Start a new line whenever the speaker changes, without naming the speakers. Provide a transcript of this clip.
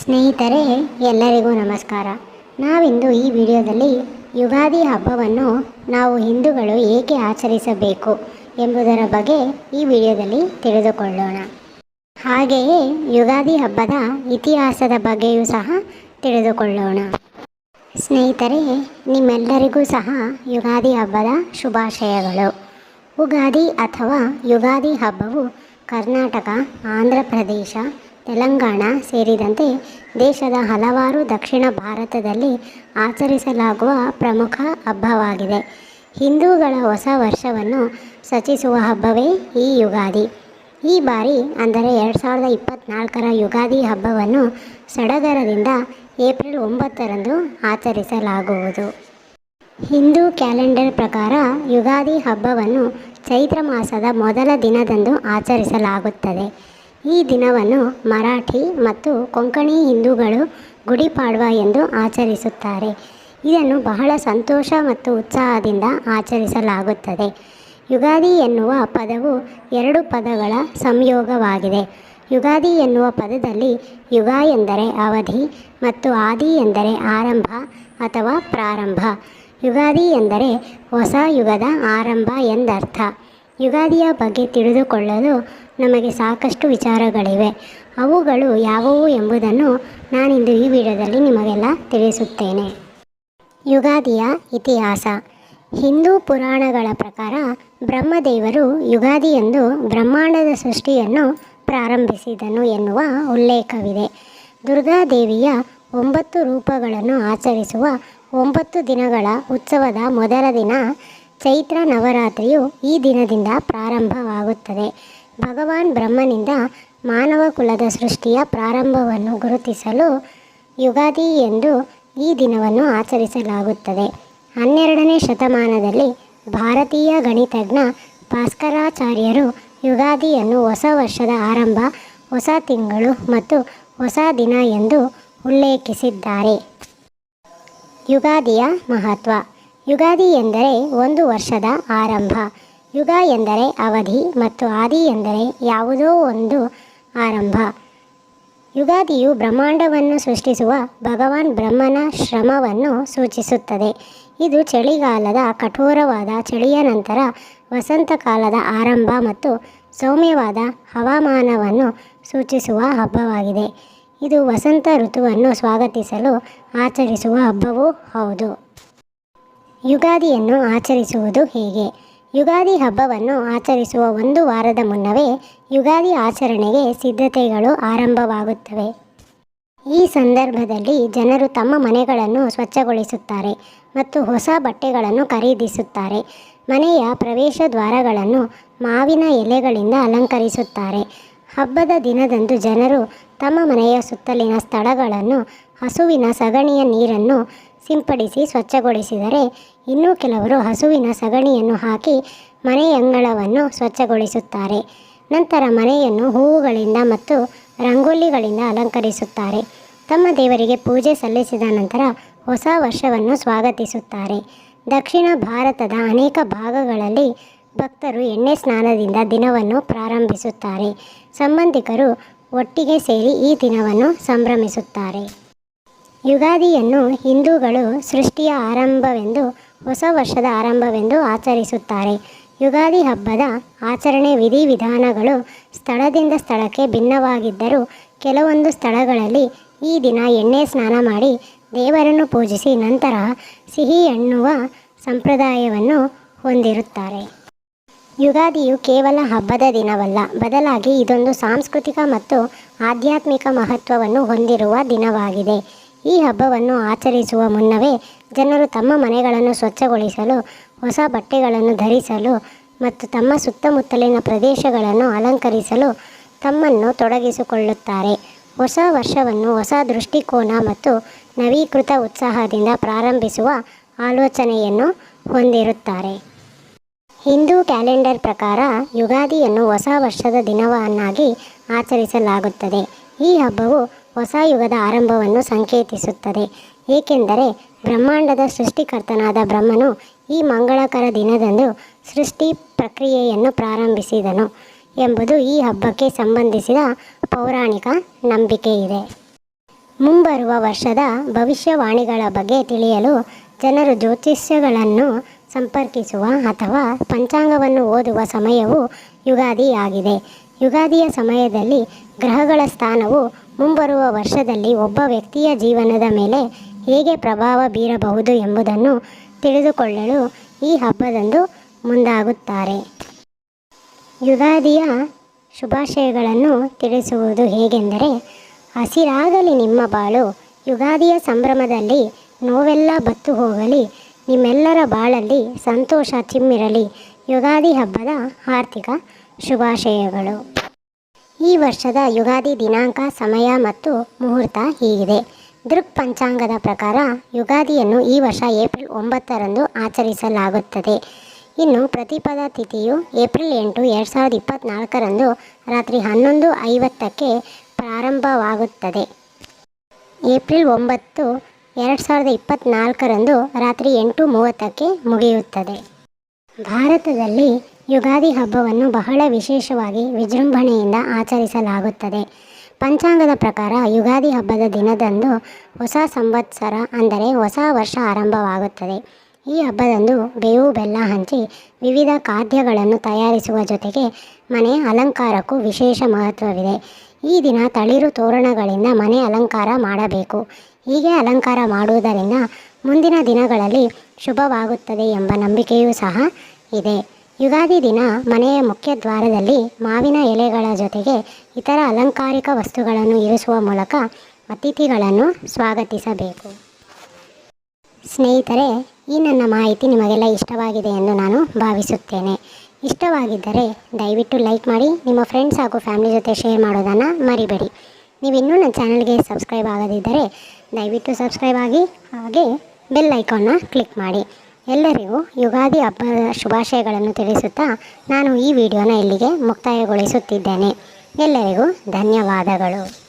ಸ್ನೇಹಿತರೆ, ಎಲ್ಲರಿಗೂ ನಮಸ್ಕಾರ. ನಾವಿಂದು ಈ ವಿಡಿಯೋದಲ್ಲಿ ಯುಗಾದಿ ಹಬ್ಬವನ್ನು ನಾವು ಹಿಂದೂಗಳು ಏಕೆ ಆಚರಿಸಬೇಕು ಎಂಬುದರ ಬಗ್ಗೆ ಈ ವಿಡಿಯೋದಲ್ಲಿ ತಿಳಿದುಕೊಳ್ಳೋಣ. ಹಾಗೆಯೇ ಯುಗಾದಿ ಹಬ್ಬದ ಇತಿಹಾಸದ ಬಗ್ಗೆಯೂ ಸಹ ತಿಳಿದುಕೊಳ್ಳೋಣ. ಸ್ನೇಹಿತರೆ, ನಿಮ್ಮೆಲ್ಲರಿಗೂ ಸಹ ಯುಗಾದಿ ಹಬ್ಬದ ಶುಭಾಶಯಗಳು. ಉಗಾದಿ ಅಥವಾ ಯುಗಾದಿ ಹಬ್ಬವು ಕರ್ನಾಟಕ, ಆಂಧ್ರ ಪ್ರದೇಶ ತೆಲಂಗಾಣ ಸೇರಿದಂತೆ ದೇಶದ ಹಲವಾರು ದಕ್ಷಿಣ ಭಾರತದಲ್ಲಿ ಆಚರಿಸಲಾಗುವ ಪ್ರಮುಖ ಹಬ್ಬವಾಗಿದೆ. ಹಿಂದೂಗಳ ಹೊಸ ವರ್ಷವನ್ನು ಸಚಿಸುವ ಹಬ್ಬವೇ ಈ ಯುಗಾದಿ. ಈ ಬಾರಿ ಅಂದರೆ ಎರಡು ಸಾವಿರದ ಇಪ್ಪತ್ತ್ನಾಲ್ಕರ ಯುಗಾದಿ ಹಬ್ಬವನ್ನು ಸಡಗರದಿಂದ ಏಪ್ರಿಲ್ ಒಂಬತ್ತರಂದು ಆಚರಿಸಲಾಗುವುದು. ಹಿಂದೂ ಕ್ಯಾಲೆಂಡರ್ ಪ್ರಕಾರ ಯುಗಾದಿ ಹಬ್ಬವನ್ನು ಚೈತ್ರ ಮಾಸದ ಮೊದಲ ದಿನದಂದು ಆಚರಿಸಲಾಗುತ್ತದೆ. ಈ ದಿನವನ್ನು ಮರಾಠಿ ಮತ್ತು ಕೊಂಕಣಿ ಹಿಂದೂಗಳು ಗುಡಿಪಾಡ್ವಾ ಎಂದು ಆಚರಿಸುತ್ತಾರೆ. ಇದನ್ನು ಬಹಳ ಸಂತೋಷ ಮತ್ತು ಉತ್ಸಾಹದಿಂದ ಆಚರಿಸಲಾಗುತ್ತದೆ. ಯುಗಾದಿ ಎನ್ನುವ ಪದವು ಎರಡು ಪದಗಳ ಸಂಯೋಗವಾಗಿದೆ. ಯುಗಾದಿ ಎನ್ನುವ ಪದದಲ್ಲಿ ಯುಗ ಎಂದರೆ ಅವಧಿ ಮತ್ತು ಆದಿ ಎಂದರೆ ಆರಂಭ ಅಥವಾ ಪ್ರಾರಂಭ. ಯುಗಾದಿ ಎಂದರೆ ಹೊಸ ಯುಗದ ಆರಂಭ ಎಂದರ್ಥ. ಯುಗಾದಿಯ ಬಗ್ಗೆ ತಿಳಿದುಕೊಳ್ಳಲು ನಮಗೆ ಸಾಕಷ್ಟು ವಿಚಾರಗಳಿವೆ. ಅವುಗಳು ಯಾವುವು ಎಂಬುದನ್ನು ನಾನಿಂದು ಈ ವಿಡಿಯೋದಲ್ಲಿ ನಿಮಗೆಲ್ಲ ತಿಳಿಸುತ್ತೇನೆ. ಯುಗಾದಿಯ ಇತಿಹಾಸ. ಹಿಂದೂ ಪುರಾಣಗಳ ಪ್ರಕಾರ ಬ್ರಹ್ಮದೇವರು ಯುಗಾದಿಯಂದು ಬ್ರಹ್ಮಾಂಡದ ಸೃಷ್ಟಿಯನ್ನು ಪ್ರಾರಂಭಿಸಿದನು ಎನ್ನುವ ಉಲ್ಲೇಖವಿದೆ. ದುರ್ಗಾದೇವಿಯ ಒಂಬತ್ತು ರೂಪಗಳನ್ನು ಆಚರಿಸುವ ಒಂಬತ್ತು ದಿನಗಳ ಉತ್ಸವದ ಮೊದಲ ದಿನ ಚೈತ್ರ ನವರಾತ್ರಿಯು ಈ ದಿನದಿಂದ ಪ್ರಾರಂಭವಾಗುತ್ತದೆ. ಭಗವಾನ್ ಬ್ರಹ್ಮನಿಂದ ಮಾನವ ಕುಲದ ಸೃಷ್ಟಿಯ ಪ್ರಾರಂಭವನ್ನು ಗುರುತಿಸಲು ಯುಗಾದಿ ಎಂದು ಈ ದಿನವನ್ನು ಆಚರಿಸಲಾಗುತ್ತದೆ. ಹನ್ನೆರಡನೇ ಶತಮಾನದಲ್ಲಿ ಭಾರತೀಯ ಗಣಿತಜ್ಞ ಭಾಸ್ಕರಾಚಾರ್ಯರು ಯುಗಾದಿಯನ್ನು ಹೊಸ ವರ್ಷದ ಆರಂಭ, ಹೊಸ ತಿಂಗಳು ಮತ್ತು ಹೊಸ ದಿನ ಎಂದು ಉಲ್ಲೇಖಿಸಿದ್ದಾರೆ. ಯುಗಾದಿಯ ಮಹತ್ವ. ಯುಗಾದಿ ಎಂದರೆ ಒಂದು ವರ್ಷದ ಆರಂಭ. ಯುಗ ಎಂದರೆ ಅವಧಿ ಮತ್ತು ಆದಿ ಎಂದರೆ ಯಾವುದೋ ಒಂದು ಆರಂಭ. ಯುಗಾದಿಯು ಬ್ರಹ್ಮಾಂಡವನ್ನು ಸೃಷ್ಟಿಸುವ ಭಗವಾನ್ ಬ್ರಹ್ಮನ ಶ್ರಮವನ್ನು ಸೂಚಿಸುತ್ತದೆ. ಇದು ಚಳಿಗಾಲದ ಕಠೋರವಾದ ಚಳಿಯ ನಂತರ ವಸಂತ ಕಾಲದ ಆರಂಭ ಮತ್ತು ಸೌಮ್ಯವಾದ ಹವಾಮಾನವನ್ನು ಸೂಚಿಸುವ ಹಬ್ಬವಾಗಿದೆ. ಇದು ವಸಂತ ಋತುವನ್ನು ಸ್ವಾಗತಿಸಲು ಆಚರಿಸುವ ಹಬ್ಬವೂ ಹೌದು. ಯುಗಾದಿಯನ್ನು ಆಚರಿಸುವುದು ಹೇಗೆ? ಯುಗಾದಿ ಹಬ್ಬವನ್ನು ಆಚರಿಸುವ ಒಂದು ವಾರದ ಮುನ್ನವೇ ಯುಗಾದಿ ಆಚರಣೆಗೆ ಸಿದ್ಧತೆಗಳು ಆರಂಭವಾಗುತ್ತವೆ. ಈ ಸಂದರ್ಭದಲ್ಲಿ ಜನರು ತಮ್ಮ ಮನೆಗಳನ್ನು ಸ್ವಚ್ಛಗೊಳಿಸುತ್ತಾರೆ ಮತ್ತು ಹೊಸ ಬಟ್ಟೆಗಳನ್ನು ಖರೀದಿಸುತ್ತಾರೆ. ಮನೆಯ ಪ್ರವೇಶ ದ್ವಾರಗಳನ್ನು ಮಾವಿನ ಎಲೆಗಳಿಂದ ಅಲಂಕರಿಸುತ್ತಾರೆ. ಹಬ್ಬದ ದಿನದಂದು ಜನರು ತಮ್ಮ ಮನೆಯ ಸುತ್ತಲಿನ ಸ್ಥಳಗಳನ್ನು ಹಸುವಿನ ಸಗಣಿಯ ನೀರನ್ನು ಸಿಂಪಡಿಸಿ ಸ್ವಚ್ಛಗೊಳಿಸಿದರೆ ಇನ್ನೂ ಕೆಲವರು ಹಸುವಿನ ಸಗಣಿಯನ್ನು ಹಾಕಿ ಮನೆಯಂಗಳವನ್ನು ಸ್ವಚ್ಛಗೊಳಿಸುತ್ತಾರೆ. ನಂತರ ಮನೆಯನ್ನು ಹೂವುಗಳಿಂದ ಮತ್ತು ರಂಗೋಲಿಗಳಿಂದ ಅಲಂಕರಿಸುತ್ತಾರೆ. ತಮ್ಮ ದೇವರಿಗೆ ಪೂಜೆ ಸಲ್ಲಿಸಿದ ನಂತರ ಹೊಸ ವರ್ಷವನ್ನು ಸ್ವಾಗತಿಸುತ್ತಾರೆ. ದಕ್ಷಿಣ ಭಾರತದ ಅನೇಕ ಭಾಗಗಳಲ್ಲಿ ಭಕ್ತರು ಎಣ್ಣೆ ಸ್ನಾನದಿಂದ ದಿನವನ್ನು ಪ್ರಾರಂಭಿಸುತ್ತಾರೆ. ಸಂಬಂಧಿಕರು ಒಟ್ಟಿಗೆ ಸೇರಿ ಈ ದಿನವನ್ನು ಸಂಭ್ರಮಿಸುತ್ತಾರೆ. ಯುಗಾದಿಯನ್ನು ಹಿಂದೂಗಳು ಸೃಷ್ಟಿಯ ಆರಂಭವೆಂದು, ಹೊಸ ವರ್ಷದ ಆರಂಭವೆಂದು ಆಚರಿಸುತ್ತಾರೆ. ಯುಗಾದಿ ಹಬ್ಬದ ಆಚರಣೆ ವಿಧಿವಿಧಾನಗಳು ಸ್ಥಳದಿಂದ ಸ್ಥಳಕ್ಕೆ ಭಿನ್ನವಾಗಿದ್ದರೂ, ಕೆಲವೊಂದು ಸ್ಥಳಗಳಲ್ಲಿ ಈ ದಿನ ಎಣ್ಣೆ ಸ್ನಾನ ಮಾಡಿ ದೇವರನ್ನು ಪೂಜಿಸಿ ನಂತರ ಸಿಹಿ ಎಣ್ಣುವ ಸಂಪ್ರದಾಯವನ್ನು ಹೊಂದಿರುತ್ತಾರೆ. ಯುಗಾದಿಯು ಕೇವಲ ಹಬ್ಬದ ದಿನವಲ್ಲ, ಬದಲಾಗಿ ಇದೊಂದು ಸಾಂಸ್ಕೃತಿಕ ಮತ್ತು ಆಧ್ಯಾತ್ಮಿಕ ಮಹತ್ವವನ್ನು ಹೊಂದಿರುವ ದಿನವಾಗಿದೆ. ಈ ಹಬ್ಬವನ್ನು ಆಚರಿಸುವ ಮುನ್ನವೇ ಜನರು ತಮ್ಮ ಮನೆಗಳನ್ನು ಸ್ವಚ್ಛಗೊಳಿಸಲು, ಹೊಸ ಬಟ್ಟೆಗಳನ್ನು ಧರಿಸಲು ಮತ್ತು ತಮ್ಮ ಸುತ್ತಮುತ್ತಲಿನ ಪ್ರದೇಶಗಳನ್ನು ಅಲಂಕರಿಸಲು ತಮ್ಮನ್ನು ತೊಡಗಿಸಿಕೊಳ್ಳುತ್ತಾರೆ. ಹೊಸ ವರ್ಷವನ್ನು ಹೊಸ ದೃಷ್ಟಿಕೋನ ಮತ್ತು ನವೀಕೃತ ಉತ್ಸಾಹದಿಂದ ಪ್ರಾರಂಭಿಸುವ ಆಲೋಚನೆಯನ್ನು ಹೊಂದಿರುತ್ತಾರೆ. ಹಿಂದೂ ಕ್ಯಾಲೆಂಡರ್ ಪ್ರಕಾರ ಯುಗಾದಿಯನ್ನು ಹೊಸ ವರ್ಷದ ದಿನವನ್ನಾಗಿ ಆಚರಿಸಲಾಗುತ್ತದೆ. ಈ ಹಬ್ಬವು ಹೊಸ ಯುಗದ ಆರಂಭವನ್ನು ಸಂಕೇತಿಸುತ್ತದೆ. ಏಕೆಂದರೆ ಬ್ರಹ್ಮಾಂಡದ ಸೃಷ್ಟಿಕರ್ತನಾದ ಬ್ರಹ್ಮನು ಈ ಮಂಗಳಕರ ದಿನದಂದು ಸೃಷ್ಟಿ ಪ್ರಕ್ರಿಯೆಯನ್ನು ಪ್ರಾರಂಭಿಸಿದನು ಎಂಬುದು ಈ ಹಬ್ಬಕ್ಕೆ ಸಂಬಂಧಿಸಿದ ಪೌರಾಣಿಕ ನಂಬಿಕೆ ಇದೆ ಮುಂಬರುವ ವರ್ಷದ ಭವಿಷ್ಯವಾಣಿಗಳ ಬಗ್ಗೆ ತಿಳಿಯಲು ಜನರು ಜ್ಯೋತಿಷ್ಯಗಳನ್ನು ಸಂಪರ್ಕಿಸುವ ಅಥವಾ ಪಂಚಾಂಗವನ್ನು ಓದುವ ಸಮಯವು ಯುಗಾದಿಯಾಗಿದೆ. ಯುಗಾದಿಯ ಸಮಯದಲ್ಲಿ ಗ್ರಹಗಳ ಸ್ಥಾನವು ಮುಂಬರುವ ವರ್ಷದಲ್ಲಿ ಒಬ್ಬ ವ್ಯಕ್ತಿಯ ಜೀವನದ ಮೇಲೆ ಹೇಗೆ ಪ್ರಭಾವ ಬೀರಬಹುದು ಎಂಬುದನ್ನು ತಿಳಿದುಕೊಳ್ಳಲು ಈ ಹಬ್ಬದಂದು ಮುಂದಾಗುತ್ತಾರೆ. ಯುಗಾದಿಯ ಶುಭಾಶಯಗಳನ್ನು ತಿಳಿಸುವುದು ಹೇಗೆಂದರೆ, ಹಸಿರಾಗಲಿ ನಿಮ್ಮ ಬಾಳು, ಯುಗಾದಿಯ ಸಂಭ್ರಮದಲ್ಲಿ ನೋವೆಲ್ಲ ಬತ್ತು ಹೋಗಲಿ, ನಿಮ್ಮೆಲ್ಲರ ಬಾಳಲ್ಲಿ ಸಂತೋಷ ಚಿಮ್ಮಿರಲಿ ಯುಗಾದಿ ಹಬ್ಬದ ಆರ್ಥಿಕ ಶುಭಾಶಯಗಳು. ಈ ವರ್ಷದ ಯುಗಾದಿ ದಿನಾಂಕ, ಸಮಯ ಮತ್ತು ಮುಹೂರ್ತ ಹೀಗಿದೆ. ದೃಕ್ ಪಂಚಾಂಗದ ಪ್ರಕಾರ ಯುಗಾದಿಯನ್ನು ಈ ವರ್ಷ ಏಪ್ರಿಲ್ ಒಂಬತ್ತರಂದು ಆಚರಿಸಲಾಗುತ್ತದೆ. ಇನ್ನು ಪ್ರತಿಪದ ತಿಥಿಯು ಏಪ್ರಿಲ್ ಎಂಟು, ಎರಡು ಸಾವಿರದ ಇಪ್ಪತ್ತ್ನಾಲ್ಕರಂದು ರಾತ್ರಿ ಹನ್ನೊಂದು ಐವತ್ತಕ್ಕೆ ಪ್ರಾರಂಭವಾಗುತ್ತದೆ. ಏಪ್ರಿಲ್ ಒಂಬತ್ತು, ಎರಡು ಸಾವಿರದ ಇಪ್ಪತ್ತ್ನಾಲ್ಕರಂದು ರಾತ್ರಿ ಎಂಟು ಮೂವತ್ತಕ್ಕೆ ಮುಗಿಯುತ್ತದೆ. ಭಾರತದಲ್ಲಿ ಯುಗಾದಿ ಹಬ್ಬವನ್ನು ಬಹಳ ವಿಶೇಷವಾಗಿ ವಿಜೃಂಭಣೆಯಿಂದ ಆಚರಿಸಲಾಗುತ್ತದೆ. ಪಂಚಾಂಗದ ಪ್ರಕಾರ ಯುಗಾದಿ ಹಬ್ಬದ ದಿನದಂದು ಹೊಸ ಸಂವತ್ಸರ ಅಂದರೆ ಹೊಸ ವರ್ಷ ಆರಂಭವಾಗುತ್ತದೆ. ಈ ಹಬ್ಬದಂದು ಬೇವು ಬೆಲ್ಲ ಹಂಚಿ ವಿವಿಧ ಖಾದ್ಯಗಳನ್ನು ತಯಾರಿಸುವ ಜೊತೆಗೆ ಮನೆ ಅಲಂಕಾರಕ್ಕೂ ವಿಶೇಷ ಮಹತ್ವವಿದೆ. ಈ ದಿನ ತಳಿರು ತೋರಣಗಳಿಂದ ಮನೆ ಅಲಂಕಾರ ಮಾಡಬೇಕು. ಹೀಗೆ ಅಲಂಕಾರ ಮಾಡುವುದರಿಂದ ಮುಂದಿನ ದಿನಗಳಲ್ಲಿ ಶುಭವಾಗುತ್ತದೆ ಎಂಬ ನಂಬಿಕೆಯೂ ಸಹ ಇದೆ. ಯುಗಾದಿ ದಿನ ಮನೆಯ ಮುಖ್ಯ ದ್ವಾರದಲ್ಲಿ ಮಾವಿನ ಎಲೆಗಳ ಜೊತೆಗೆ ಇತರ ಅಲಂಕಾರಿಕ ವಸ್ತುಗಳನ್ನು ಇರಿಸುವ ಮೂಲಕ ಅತಿಥಿಗಳನ್ನು ಸ್ವಾಗತಿಸಬೇಕು. ಸ್ನೇಹಿತರೆ, ಈ ನನ್ನ ಮಾಹಿತಿ ನಿಮಗೆಲ್ಲ ಇಷ್ಟವಾಗಿದೆ ಎಂದು ನಾನು ಭಾವಿಸುತ್ತೇನೆ. ಇಷ್ಟವಾಗಿದ್ದರೆ ದಯವಿಟ್ಟು ಲೈಕ್ ಮಾಡಿ, ನಿಮ್ಮ ಫ್ರೆಂಡ್ಸ್ ಹಾಗೂ ಫ್ಯಾಮಿಲಿ ಜೊತೆ ಶೇರ್ ಮಾಡೋದನ್ನು ಮರಿಬೇಡಿ. ನೀವು ಇನ್ನೂ ನನ್ನ ಚಾನಲ್ಗೆ ಸಬ್ಸ್ಕ್ರೈಬ್ ಆಗದಿದ್ದರೆ ದಯವಿಟ್ಟು ಸಬ್ಸ್ಕ್ರೈಬ್ ಆಗಿ ಹಾಗೆ ಬೆಲ್ ಐಕಾನ್ನ ಕ್ಲಿಕ್ ಮಾಡಿ. ಎಲ್ಲರಿಗೂ ಯುಗಾದಿ ಹಬ್ಬದ ಶುಭಾಶಯಗಳನ್ನು ತಿಳಿಸುತ್ತಾ ನಾನು ಈ ವಿಡಿಯೋನ ಇಲ್ಲಿಗೆ ಮುಕ್ತಾಯಗೊಳಿಸುತ್ತಿದ್ದೇನೆ. ಎಲ್ಲರಿಗೂ ಧನ್ಯವಾದಗಳು.